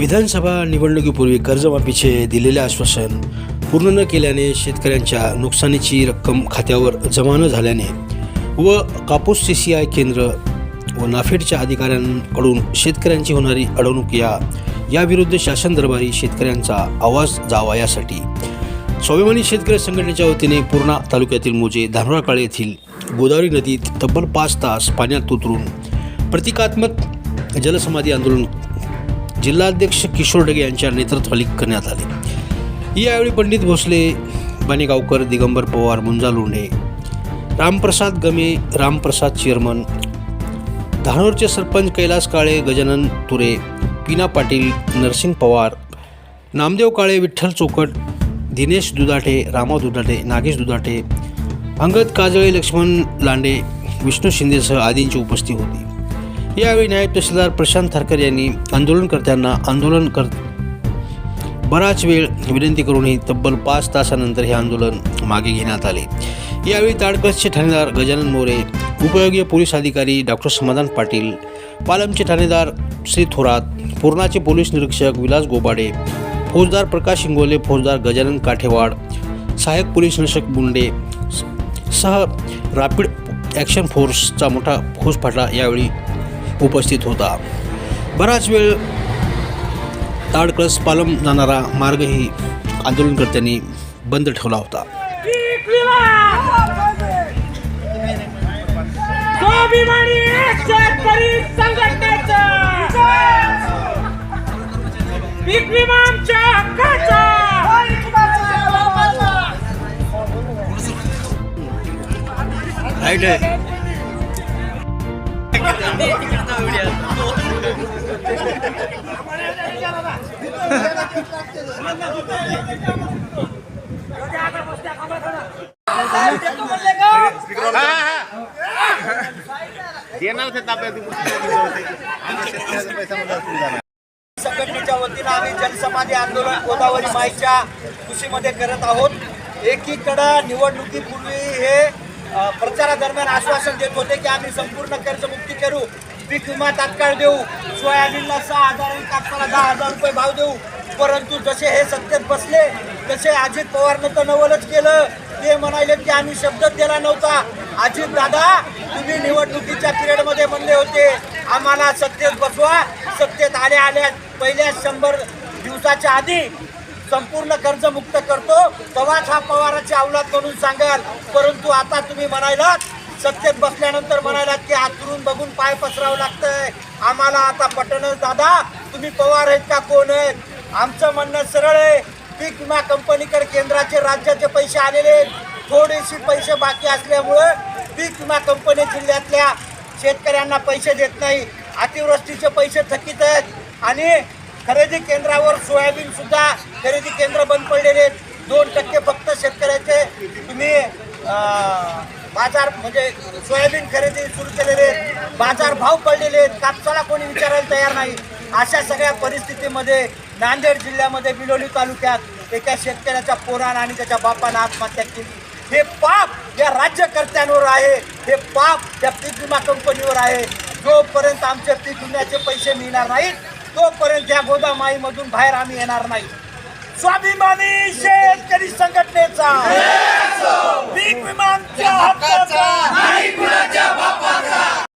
विधानसभा निवडणुकीपूर्वी कर्जमाफीचे दिलेले आश्वासन पूर्ण न केल्याने शेतकऱ्यांच्या नुकसानीची रक्कम खात्यावर जमा न झाल्याने व कापूस सी सी आय केंद्र व नाफेडच्या अधिकाऱ्यांकडून शेतकऱ्यांची होणारी अडवणूक या याविरुद्ध शासन दरबारी शेतकऱ्यांचा आवाज जावा यासाठी. स्वाभिमानी शेतकरी संघटनेच्या वतीने पूर्णा तालुक्यातील मोजे धानोराकाळे येथील गोदावरी नदीत तब्बल पाच तास पाण्यात उतरून प्रतिकात्मक जलसमाधी आंदोलन जिल्हाध्यक्ष किशोर डगे यांच्या नेतृत्वाली करण्यात आले. यावेळी पंडित भोसले बाणेगावकर दिगंबर पवार मुंजा लोंढे रामप्रसाद गमे रामप्रसाद चेअरमन धानोरचे सरपंच कैलास काळे गजानन तुरे पीना पाटील नरसिंग पवार नामदेव काळे विठ्ठल चोकट दिनेश दुधाटे रामा दुधाटे नागेश दुधाटे अंगद काजळे लक्ष्मण लांडे विष्णू शिंदेसह आदींची उपस्थिती होती. यावेळी नायब तहसीलदार प्रशांत थरकर यांनी आंदोलनकर्त्यांना आंदोलन कर बराच वेळ विनंती करूनही तब्बल पाच तासानंतर हे आंदोलन मागे घेण्यात आले. यावेळी ताडकसचे ठाणेदार गजानन मोरे उपयोगी पोलीस अधिकारी डॉक्टर समाधान पाटील पालमचे ठाणेदार श्री थोरात पूर्णाचे पोलीस निरीक्षक विलास गोबाडे फौजदार प्रकाश इंगोले फौजदार गजानन काठेवाड सहाय्यक पोलीस निरीक्षक मुंडे सह रॅपिड ॲक्शन फोर्सचा मोठा फौजफाटा यावेळी उपस्थित होता. बराच वेळ ताडकळस पालम जाणारा मार्गही आंदोलनकर्त्यांनी बंद ठेवला होता. पीक विमा देणार ताब्यात संघटनेच्या वतीनं आम्ही जनसमाधी आंदोलन गोदावरी माईच्या खुशीमध्ये करत आहोत. एकीकडं निवडणुकीपूर्वी हे प्रचारादरम्यान आश्वासन देत होते की आम्ही संपूर्ण कर्जमुक्ती करू. पीक विमा तात्काळ देऊ. सोयाबीनला सहा हजार आणि कापसाला दहा हजार रुपये भाव देऊ. परंतु जसे हे सत्तेत बसले तसे अजित पवारनं तर नवलच केलं. ते म्हणाले की आम्ही शब्दच दिला नव्हता. अजित दादा तुम्ही निवडणुकीच्या पिरियडमध्ये म्हणले होते. आम्हाला सत्तेत बसवा. सत्तेत आल्या आल्या पहिल्या शंभर दिवसाच्या आधी संपूर्ण कर्जमुक्त करतो. तेव्हाच हा पवाराची अवलाद म्हणून सांगाल. परंतु आता तुम्ही म्हणायलात सत्तेत बसल्यानंतर म्हणायलात की आतरून बघून पाय पसरावं लागतंय. आम्हाला आता पटणच दादा. तुम्ही पवार आहेत का? कोण आहेत? आमचं म्हणणं सरळ आहे. पीक विमा कंपनीकडे केंद्राचे राज्याचे पैसे आलेले थोडेसे पैसे बाकी असल्यामुळं पीक विमा कंपनी जिल्ह्यातल्या शेतकऱ्यांना पैसे देत नाही. अतिवृष्टीचे पैसे थकीत आहेत. आणि खरेदी केंद्रावर सोयाबीनसुद्धा खरेदी केंद्र बंद पडलेले आहेत. दोन टक्के फक्त शेतकऱ्याचे तुम्ही बाजार म्हणजे सोयाबीन खरेदी सुरू केलेले आहेत. बाजार भाव पडलेले आहेत. कापसाला कोणी विचारायला तयार नाही. अशा सगळ्या परिस्थितीमध्ये नांदेड जिल्ह्यामध्ये बिलोली तालुक्यात एका शेतकऱ्याच्या पोरानं आणि त्याच्या बापानं आत्महत्या केली. हे पाप या राज्यकर्त्यांवर आहे. हे पाप त्या पीक विमा कंपनीवर आहे. जोपर्यंत आमचे पीक विम्याचे पैसे मिळणार नाहीत तोपर्यंत या गोदामाईमधून बाहेर आम्ही येणार नाही. स्वाभिमानी शेतकरी संघटनेचा पीक विमा आमच्या हक्काचा